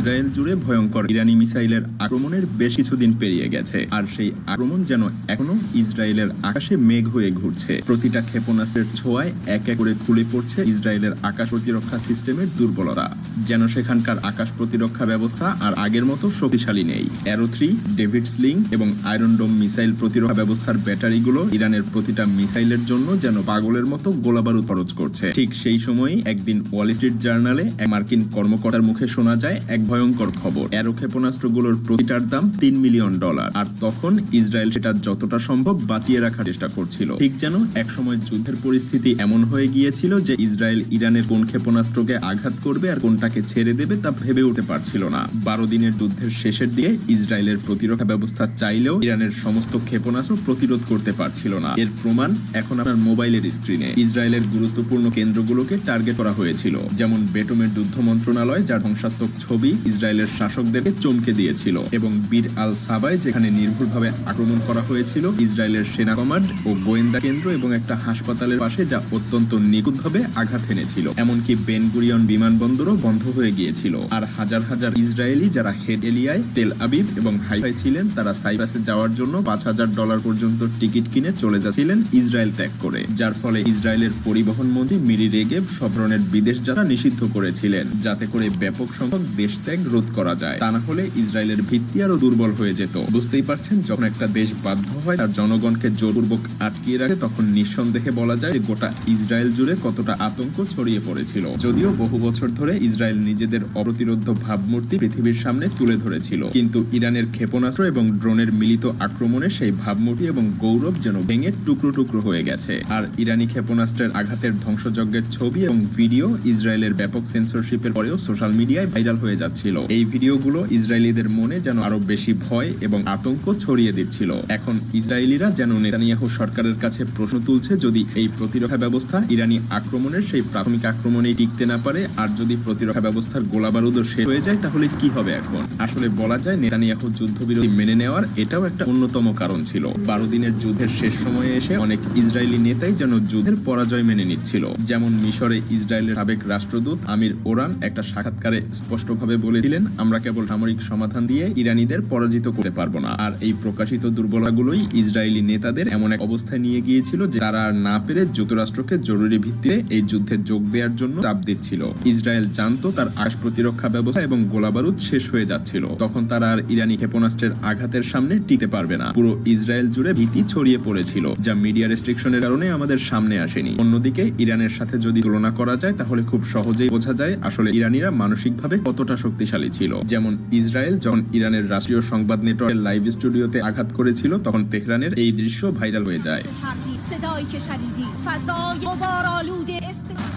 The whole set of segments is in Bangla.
ইসরায়েল জুড়ে ভয়ঙ্কর ইরানি মিসাইলের আক্রমণের বেশ কিছুদিন পেরিয়ে গেছে, আর সেই আক্রমণ যেন এখনও ইসরায়েলের আকাশে মেঘ হয়ে ঘুরছে। প্রতিটা ক্ষেপণাস্ত্রের ছোঁয়ায় এক এক করে খুলে পড়ছে ইসরায়েলের আকাশ প্রতিরক্ষা সিস্টেমের দুর্বলতা। যেন সেখানকার আকাশ প্রতিরক্ষা ব্যবস্থা আর আগের মতো শক্তিশালী নেই। অ্যারো থ্রি, ডেভিড স্লিং এবং আয়রন ডোম মিসাইল প্রতিরক্ষা ব্যবস্থার ব্যাটারিগুলো ইরানের প্রতিটা মিসাইলের জন্য যেন পাগলের মতো গোলাবারুদ খরচ করছে। ঠিক সেই সময়ই একদিন ওয়াল স্ট্রিট জার্নালে মার্কিন কর্মকর্তার মুখে শোনা যায়, এক ভয়ঙ্কর খবর। অ্যারো ক্ষেপণাস্ত্রগুলোর প্রতিটার দাম তিন মিলিয়ন ডলার। আর তখন ইসরায়েল সেটা যতটা সম্ভব বাঁচিয়ে রাখার চেষ্টা করছিল। ঠিক যেন একসময় যুদ্ধের পরিস্থিতি এমন হয়ে গিয়েছিল যে ইসরায়েল ইরানের কোন ক্ষেপণাস্ত্রকে আঘাত করবে আর কোনটাকে ছেড়ে দেবে তা ভেবে উঠতে পারছিল না। বারো দিনের যুদ্ধের শেষের দিকে ইসরায়েলের প্রতিরক্ষা ব্যবস্থা চাইলেও ইরানের সমস্ত ক্ষেপণাস্ত্র প্রতিরোধ করতে পারছিল না। এর প্রমাণ এখন আপনার মোবাইলের স্ক্রিনে। ইসরায়েলের গুরুত্বপূর্ণ কেন্দ্রগুলোকে টার্গেট করা হয়েছিল, যেমন বেটমের যুদ্ধ মন্ত্রণালয়, যার ধ্বংসাত্মক ছবি ইসরায়েলের শাসকদেরকে চমকে দিয়েছিল এবং বীর আল সাবায় যেখানে নির্ভুলভাবে আক্রমণ করা হয়েছিল, ইসরায়েলের সেনা কমান্ড ও গোয়েন্দা কেন্দ্র এবং একটা হাসপাতালের পাশে যা অত্যন্ত নিখুঁতভাবে আঘাত এনেছিল। এমনকি বেনগুরিয়ন বিমানবন্দরও বন্ধ হয়ে গিয়েছিল। আর হাজার হাজার ইসরায়েলি যারা হেড এলিয়ায়, তেল আবিব এবং হাইফাই ছিলেন, তারা সাইপ্রাসে যাওয়ার জন্য পাঁচ হাজার ডলার পর্যন্ত টিকিট কিনে চলে যাচ্ছিলেন ইসরায়েল ত্যাগ করে, যার ফলে ইসরায়েলের পরিবহন মন্ত্রী মিরি রেগেব সব ধরনের বিদেশ যাত্রা নিষিদ্ধ করেছিলেন, যাতে করে ব্যাপক সংখ্যক দেশ ত্যাগ রোধ করা যায়। তা না হলে ইসরায়েলের ভিত্তি আরও দুর্বল হয়ে যেত। বুঝতেই পারছেন, যখন একটা দেশ বাধ্য হয় তার জনগণকে জোরপূর্বক আটকিয়ে রাখে, তখন নিঃসন্দেহে বলা যায় গোটা ইসরায়েল জুড়ে কতটা আতঙ্ক ছড়িয়ে পড়েছিল। যদিও বহু বছর ধরে ইসরায়েল নিজেদের অপ্রতিরোধ ভাবমূর্তি পৃথিবীর সামনে তুলে ধরেছিল। কিন্তু ইরানের ক্ষেপণাস্ত্র এবং ড্রোনের মিলিত আক্রমণে সেই ভাবমূর্তি এবং গৌরব যেন ভেঙে টুকরো টুকরো হয়ে গেছে। আর ইরানি ক্ষেপণাস্ত্রের আঘাতের ধ্বংসযজ্ঞের ছবি এবং ভিডিও ইসরায়েলের ব্যাপক সেন্সরশিপের পরেও সোশ্যাল মিডিয়ায় ভাইরাল হয়ে যাচ্ছিল এই ভিডিওগুলো ইসরায়েলিদের মনে যেন আরও বেশি ভয় এবং আতঙ্ক ছড়িয়ে দিচ্ছিল। এখন ইসরায়েলিরা যেন নেতানিয়াহু সরকারের কাছে প্রশ্ন তুলছে যদি এই প্রতিরক্ষা ব্যবস্থা ইরানি আক্রমণের সেই প্রাথমিক আক্রমণেই টিকতে না পারে আর যদি প্রতিরক্ষা ব্যবস্থার গোলাবারুদও শেষ হয়ে যায়, তাহলে কি হবে এখন? আসলে বলা যায় নেতানিয়াহু যুদ্ধবিরতি মেনে নেওয়ার এটাও একটা অন্যতম কারণ ছিল। বারো দিনের যুদ্ধের শেষ সময়ে এসে অনেক ইসরায়েলি নেতাই যেন যুদ্ধের পরাজয় মেনে নিচ্ছিল। যেমন মিশরে ইসরায়েলের সাবেক রাষ্ট্রদূত আমির ওরান একটা সাক্ষাৎকারে স্পষ্টভাবে বলেছিলেন, আমরা কেবল সামরিক সমাধান দিয়ে ইরানিদের পরাজিত করতে পারব না। আর এই প্রকাশিত দুর্বলতাগুলোই ইসরায়েলি নেতাদের এমন এক অবস্থায় নিয়ে গিয়েছিল যে তারা আর না পেরে যুক্তরাষ্ট্রকে জরুরি ভিত্তিতে এই যুদ্ধে যোগ দেওয়ার জন্য চাপ দিচ্ছিল। ইসরায়েল জানতো তার আকাশ প্রতিরক্ষা ব্যবস্থা এবং গোলাবারুদ শেষ হয়ে যাচ্ছিল। তখন তারা আর ইরানি ক্ষেপণাস্ত্রের আঘাতের সামনে টিকতে পারবে না। পুরো ইসরায়েল জুড়ে ভীতি ছড়িয়ে পড়েছিল, যা মিডিয়া রেস্ট্রিকশনের কারণে আমাদের সামনে আসেনি। অন্যদিকে, ইরানের সাথে যদি তুলনা করা যায়, তাহলে খুব সহজেই বোঝা যায় আসলে ইরানিরা মানসিকভাবে কতটা শক্তিশালী ছিল। যেমন ইসরায়েল যখন ইরানের রাষ্ট্রীয় সংবাদ নেটওয়ার্কের লাইভ স্টুডিওতে আঘাত করেছিল, তখন তেহরানের এই দৃশ্য ভাইরাল হয়ে যায়।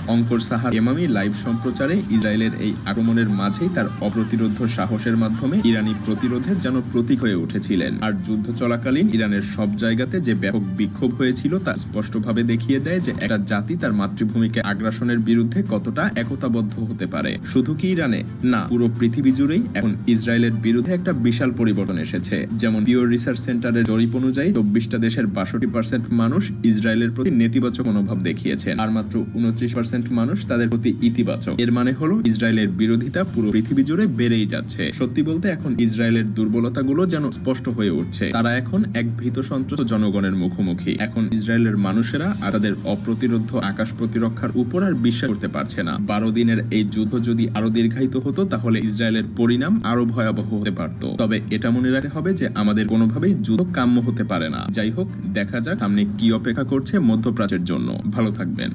অঙ্কর সাহা এমামি লাইভ সম্প্রচারে ইসরায়েলের এই আক্রমণের মাঝেই তার অপ্রতিরোধ সাহসের মাধ্যমে ইরানি প্রতিরোধের যেন প্রতীক হয়ে উঠেছিলেন। আর যুদ্ধ চলাকালীন ইরানের সব জায়গাতে যে ব্যাপক বিক্ষোভ হয়েছিল, তা স্পষ্টভাবে দেখিয়ে দেয় যে একটা জাতি তার মাতৃভূমিকে আগ্রাসনের বিরুদ্ধে কতটা একতাবদ্ধ হতে পারে। শুধু কি ইরানে? না, পুরো পৃথিবী জুড়েই এখন ইসরায়েলের বিরুদ্ধে একটা বিশাল পরিবর্তন এসেছে। যেমন পিওর রিসার্চ সেন্টারের জরিপ অনুযায়ী চব্বিশটা দেশের বাষট্টি পার্সেন্ট মানুষ ইসরায়েলের প্রতি নেতিবাচক মনোভাব দেখিয়েছেন, আর মাত্র উনত্রিশ পার্সেন্ট মানুষ তাদের প্রতি ইতিবাচক। এর মানে হলো ইসরায়েলের বিরোধিতা পুরো পৃথিবী জুড়ে বেড়েই যাচ্ছে। সত্যি বলতে এখন ইসরায়েলের দুর্বলতাগুলো যেন স্পষ্ট হয়ে উঠছে। তারা এখন এক ভীত সন্ত্রস্ত জনগণের মুখোমুখি। এখন ইসরায়েলের মানুষেরা আর তাদের অপ্রতিরোধ আকাশ প্রতিরক্ষার উপর আর বিশ্বাস করতে পারছে না। বারো দিনের এই যুদ্ধ যদি আরও দীর্ঘায়িত হতো তাহলে ইসরায়েলের পরিণাম আরও ভয়াবহ হতে পারত। তবে এটা মনে রাখতে হবে যে আমাদের কোনোভাবেই যুদ্ধ কাম্য হতে পারে না। যাই হোক, দেখা যাক সামনে কি অপেক্ষা করছে মধ্যপ্রাচ্যের জন্য। ভালো থাকবেন।